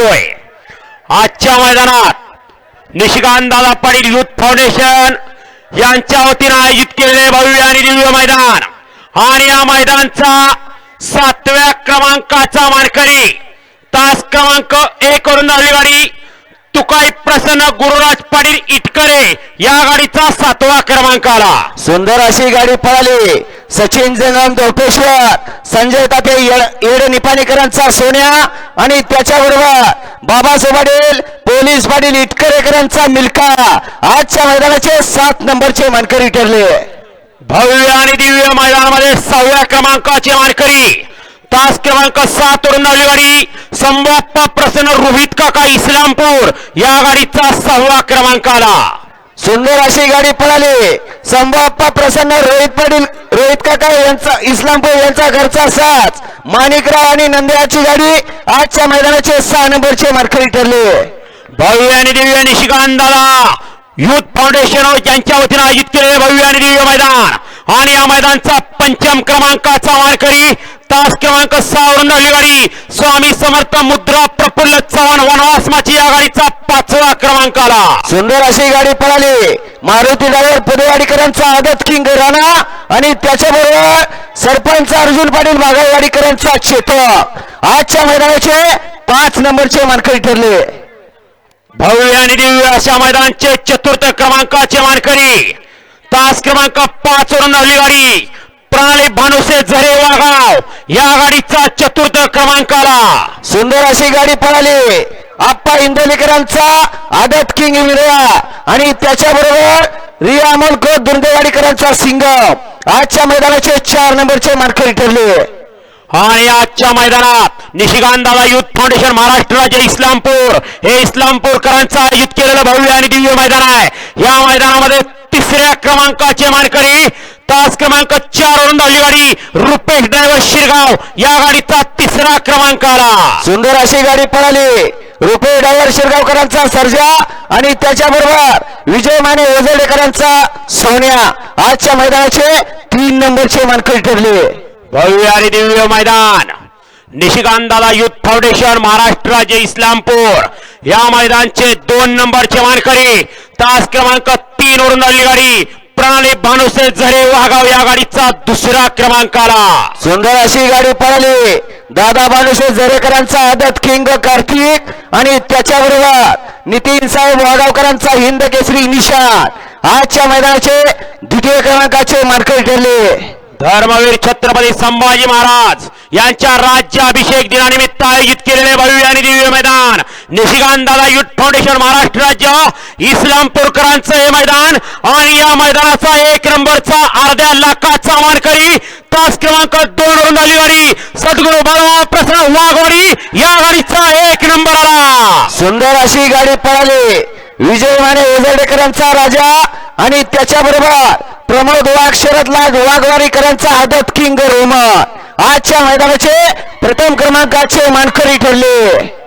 जातोय आजच्या मैदानात निशिकांत दादा पाटील युथ फाउंडेशन यांच्या वतीनं आयोजित केलेले भव्य आणि दिव्य मैदान आणि या मैदानचा सातव्या क्रमांकाचा मानकरी तास क्रमांक एक वरून धावली गाडी. तुकाई प्रसन्न गुरुराज पाटील इटकरे या गाडीचा सातवा क्रमांक आला. सुंदर अशी गाडी पळाली. सचिन जंगम दोपेश्वर संजय तापे येड निपाणीकरांचा सोन्या आणि त्याच्याबरोबर बाबासाहेब पाटील पोलीस पाटील इटकरेकरांचा मिल्का आजच्या मैदानाचे सात नंबरचे मानकरी ठरले. भव्य आणि दिव्य मैदानामध्ये सहाव्या क्रमांकाची मानकरी तास क्रमांक सात वरून धावली गाडी. संबाप्पा प्रसन्न रोहित काका इस्लामपूर. या गाडीचा सहावा क्रमांक आला. सुंदर अशी गाडी पळाली. संभाप्पा प्रसन्न रोहित पाटील रोहित काका यांचा इस्लामपूर यांचा घरचा साथ माणिकराव आणि नंद्याची गाडी आजच्या मैदानाचे सहा नंबरचे मानकरी ठरले. भव्य आणि दिव्य निशिकांत दादा युथ फाउंडेशन यांच्या वतीनं आयोजित केलेले भव्य आणि दिव्य मैदान. आणि या मैदानचा पंचम क्रमांकाचा मानकरी तास क्रमांक सहा वरून धावली गाडी स्वामी समर्थ मुद्रा प्रफुल्ल चव्हाण वनवासमाची या गाडीचा पाचवा क्रमांक आला सुंदर अशी गाडी पळाली. मारुती ड्रायव्हर पुदेवाडीकरांचा आदत किंग राणा आणि त्याच्याबरोबर सरपंच अर्जुन पाटील बागाईवाडीकरांचा चेतक. आजच्या मैदानाचे पाच नंबरचे मानकरी ठरले. भव्य आणि दिव्य अशा मैदानचे चतुर्थ क्रमांकाचे मानकरी. तास क्रमांक पाच वरून गाडी. प्रणाली भानुसे झरे या गाडीचा चतुर्थ क्रमांक आला सुंदर अशी गाडी पळाली. आप्पा इंदोलीकरांचा आदत किंग इंडिया आणि त्याच्याबरोबर रिया अमोल को दुर्देवाडीकरांचा सिंगम. आजच्या मैदानाचे चार नंबरचे मानकरी ठरले. आणि आजच्या मैदानात निशिकांत दादा युथ फाउंडेशन महाराष्ट्र राज्य इस्लामपूर. हे इस्लामपूरकरांचं आयोजित केलेलं भव्य आणि दिव्य मैदान आहे. या मैदानामध्ये तिसऱ्या क्रमांकाचे मानकरी तास क्रमांक चार वरून धावली गाडी. रुपेश ड्रायव्हर शिरगाव. या गाडीचा तिसरा क्रमांक आला. सुंदर अशी गाडी पळाली. रुपये ड्रायव्हर शिरगावकरांचा सर्जा आणि त्याच्याबरोबर विजय माने ओझरडेकरांचा सोन्या. आजच्या मैदानाचे तीन नंबरचे मानकरी ठरले. भव्य आणि दिव्य मैदान. निशिकांत दादा युथ फाउंडेशन महाराष्ट्र राज्य इस्लामपूर. या मैदानचे दोन नंबरचे मानकरी. तास क्रमांक तीन वरून धावली गाडी. प्रणाली भानुसे झरे वाघाव या गाडीचा दुसरा क्रमांक आला सुंदर अशी गाडी पळाली. दादा बानुशे जरेकरांचा आदत किंग कार्तिक आणि त्याच्याबरोबर नितीन साहेब वागावकरांचा हिंद केसरी निशान. आजच्या मैदानाचे द्वितीय क्रमांकाचे मानकरी ठरले. धर्मवीर छत्रपती संभाजी महाराज यांच्या राज्याभिषेक दिनानिमित्त आयोजित केलेले भव्य आणि दिव्य मैदान निशिकांत दादा युथ फाउंडेशन महाराष्ट्र राज्य इस्लामपूरकरांचं हे मैदान आणि या मैदानाचा एक नंबरचा अर्ध्या लाखाचा मानकरी तास क्रमांक दोन वरून आली गाडी सद्गुरू बाळा प्रसन्न वाघवाडी या गाडीचा एक नंबर आला. सुंदर अशी गाडी पळाली. विजय माने ओझरडेकरांचा राजा आणि त्याच्याबरोबर प्रमोद वाघ लाग वाघवारीकरांचा आदत किंग रोमन. आजच्या मैदानाचे प्रथम क्रमांकाचे मानकरी ठरले.